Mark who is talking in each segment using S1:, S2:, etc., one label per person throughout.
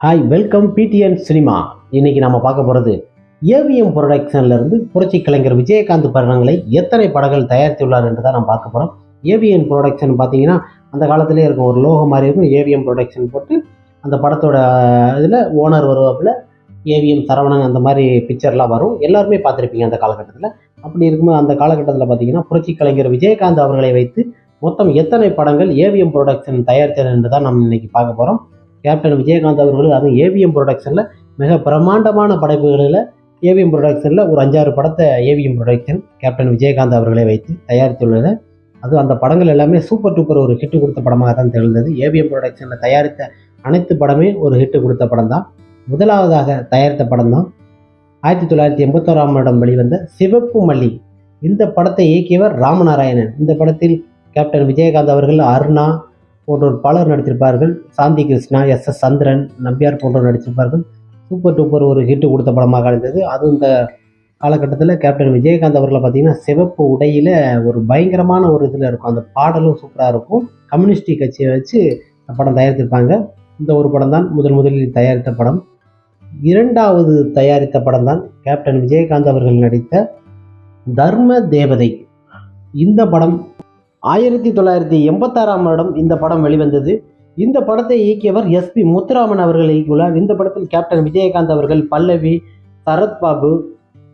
S1: Hi welcome PTN cinema இன்னைக்கு நம்ம பார்க்க போகிறது ஏவிஎம் ப்ரொடக்ஷன்லேருந்து புரட்சி கலைஞர் விஜயகாந்த் படங்களை எத்தனை படங்கள் தயாரித்துள்ளார் என்று தான் நம்ம பார்க்க போகிறோம் ஏவிஎம் ப்ரொடக்ஷன் பார்த்தீங்கன்னா அந்த காலத்திலே இருக்கும் ஒரு லோகம் மாதிரி இருக்கும். ஏவிஎம் ப்ரொடக்ஷன் போட்டு அந்த படத்தோட இதில் ஓனர் வருவாப்புல ஏவிஎம் சரவணன் அந்த மாதிரி பிக்சர்லாம் வரும். எல்லாருமே பார்த்துருப்பீங்க அந்த காலகட்டத்தில். அப்படி இருக்கும்போது அந்த காலகட்டத்தில் பார்த்தீங்கன்னா புரட்சி கலைஞர் விஜயகாந்த் அவர்களை வைத்து மொத்தம் எத்தனை படங்கள் ஏவிஎம் ப்ரொடக்ஷன் தயாரித்தது என்று தான் நம்ம இன்றைக்கி பார்க்க போகிறோம் கேப்டன் விஜயகாந்த் அவர்கள் அதுவும் ஏவிஎம் ப்ரொடக்ஷனில் மிக பிரம்மாண்டமான படைப்புகளில் ஏவிஎம் ப்ரொடக்ஷனில் ஒரு அஞ்சாறு படத்தை ஏவிஎம் ப்ரொடக்ஷன் கேப்டன் விஜயகாந்த் அவர்களை வைத்து தயாரித்துள்ளது. அதுவும் அந்த படங்கள் எல்லாமே சூப்பர் டூப்பர் ஒரு ஹிட்டு கொடுத்த படமாக தான் திகழ்ந்தது ஏவிஎம் ப்ரொடக்ஷனில் தயாரித்த அனைத்து படமே ஒரு ஹிட்டு கொடுத்த படம் தான் முதலாவதாக தயாரித்த படம் தான் ஆயிரத்தி தொள்ளாயிரத்தி எண்பத்தோராம் வருடம் வெளிவந்த சிவப்பு மல்லி. இந்த படத்தை இயக்கியவர் ராமநாராயணன். இந்த படத்தில் கேப்டன் விஜயகாந்த் அவர்கள் அருணா போன்றோர் பலர் நடித்திருப்பார்கள். சாந்தி கிருஷ்ணா எஸ் எஸ் சந்திரன் நம்பியார் போன்றோர் நடித்திருப்பார்கள். சூப்பர் டூப்பர் ஒரு ஹிட் கொடுத்த படமாக இருந்தது அதுவும் இந்த காலகட்டத்தில் கேப்டன் விஜயகாந்த் அவர்களை பார்த்தீங்கன்னா சிவப்பு உடையில் ஒரு பயங்கரமான ஒரு இதில் இருக்கும். அந்த பாடலும் சூப்பராக இருக்கும். கம்யூனிஸ்ட் கட்சியை வச்சு அந்த படம் தயாரித்திருப்பாங்க. இந்த ஒரு படம் தான் முதல் முதலில் தயாரித்த படம். இரண்டாவது தயாரித்த படம் தான் கேப்டன் விஜயகாந்த் அவர்கள் நடித்த தர்ம தேவதை. இந்த படம் ஆயிரத்தி தொள்ளாயிரத்தி எண்பத்தாறாம் வருடம் இந்த படம் வெளிவந்தது. இந்த படத்தை இயக்கியவர் எஸ்பி முத்துராமன் அவர்கள் இயக்கியுள்ளார். இந்த படத்தில் கேப்டன் விஜயகாந்த் அவர்கள் பல்லவி சரத்பாபு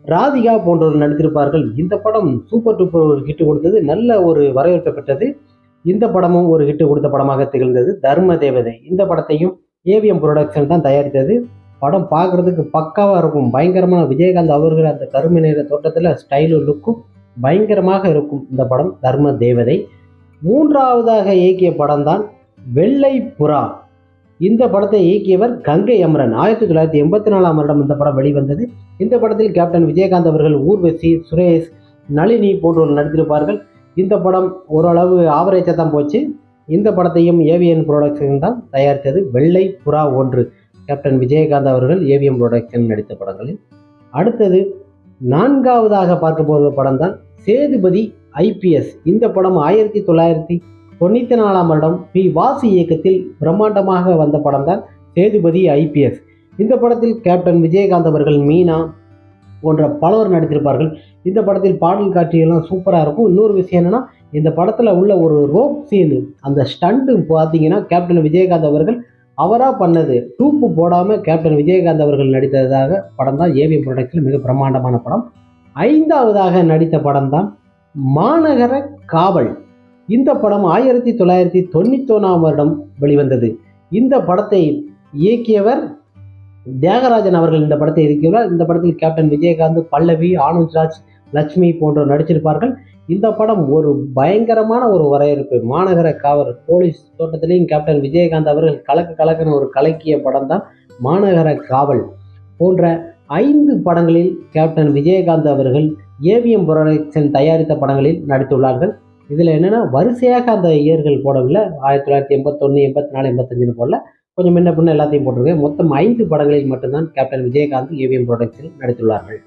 S1: ராதிகா போன்றோர் நடித்திருப்பார்கள். இந்த படம் சூப்பர் டூப்பர் ஒரு ஹிட்டு கொடுத்தது. நல்ல ஒரு வரவேற்பை பெற்றது. இந்த படமும் ஒரு ஹிட்டு கொடுத்த படமாக திகழ்ந்தது. தர்ம தேவதை. இந்த படத்தையும் ஏவிஎம் ப்ரொடக்ஷன் தான் தயாரித்தது. படம் பார்க்குறதுக்கு பக்காவாக இருக்கும். பயங்கரமான விஜயகாந்த் அவர்கள் அந்த கருமை நிற தோட்டத்தில் ஸ்டைலும் லுக்கும் பயங்கரமாக இருக்கும் இந்த படம் தர்ம தேவதை. மூன்றாவதாக இயக்கிய படம் தான் வெள்ளை புறா. இந்த படத்தை இயக்கியவர் கங்கை அமரன். ஆயிரத்தி தொள்ளாயிரத்தி எண்பத்தி நாலாம் வருடம் இந்த படம் வெளிவந்தது. இந்த படத்தில் கேப்டன் விஜயகாந்த் அவர்கள் ஊர்வசி சுரேஷ் நளினி போன்றோர் நடித்திருப்பார்கள். இந்த படம் ஓரளவு ஆவரேஜாக தான் போச்சு. இந்த படத்தையும் ஏவிஎன் ப்ரொடக்ஷன் தான் தயாரித்தது. வெள்ளை புறா ஒன்று. கேப்டன் விஜயகாந்த் அவர்கள் ஏவிஎம் ப்ரொடக்ஷன் நடித்த படங்களில். அடுத்தது நான்காவதாக பார்க்க போகிற படம் தான் சேதுபதி ஐபிஎஸ். இந்த படம் ஆயிரத்தி தொள்ளாயிரத்தி தொண்ணூற்றி நாலாம் வருடம் பி வாசு இயக்கத்தில் பிரம்மாண்டமாக வந்த படம் தான் சேதுபதி ஐபிஎஸ். இந்த படத்தில் கேப்டன் விஜயகாந்த் அவர்கள் மீனா போன்ற பலர் நடித்திருப்பார்கள். இந்த படத்தில் பாடல் காட்சிகள்லாம் சூப்பராக இருக்கும். இன்னொரு விஷயம் என்னென்னா இந்த படத்தில் உள்ள ஒரு ரோப் சீனு அந்த ஸ்டண்ட்டு பார்த்தீங்கன்னா கேப்டன் விஜயகாந்த் அவர்கள் அவராக பண்ணது. டூப்பு போடாமல் கேப்டன் விஜயகாந்த் அவர்கள் நடித்ததாக படம் தான் ஏவி ப்ரொடக்ஷன் மிக பிரம்மாண்டமான படம். ஐந்தாவதாக நடித்த படம் தான் மாநகர காவல். இந்த படம் ஆயிரத்தி தொள்ளாயிரத்தி தொண்ணூத்தொன்னாம் வருடம் வெளிவந்தது. இந்த படத்தை இயக்கியவர் தியாகராஜன் அவர்கள். இந்த படத்தை இயக்கியுள்ளார் இந்த படத்தில் கேப்டன் விஜயகாந்த் பல்லவி ஆனந்த்ராஜ் லட்சுமி போன்றோர் நடிச்சிருப்பார்கள். இந்த படம் ஒரு பயங்கரமான ஒரு வரவேற்பு. மாநகர காவல் போலீஸ் தோட்டத்திலையும் கேப்டன் விஜயகாந்த் அவர்கள் கலக்க கலக்கின ஒரு கலக்கிய படம் தான் மாநகர காவல். போன்ற ஐந்து படங்களில் கேப்டன் விஜயகாந்த் அவர்கள் ஏவிஎம் ப்ரொடக்ஷன் தயாரித்த படங்களில் நடித்துள்ளார்கள். இதில் என்னென்னா வரிசையாக அந்த இயர்கள் போடவில்லை. ஆயிரத்தி தொள்ளாயிரத்தி எண்பத்தொன்று எண்பத்தி நாலு எண்பத்தஞ்சுன்னு போடல. கொஞ்சம் முன்ன பின்ன எல்லாத்தையும் போட்டிருக்கேன். மொத்தம் ஐந்து படங்களில் மட்டும்தான் கேப்டன் விஜயகாந்த் ஏவிஎம் ப்ரொடக்ஷன் நடித்துள்ளார்கள்.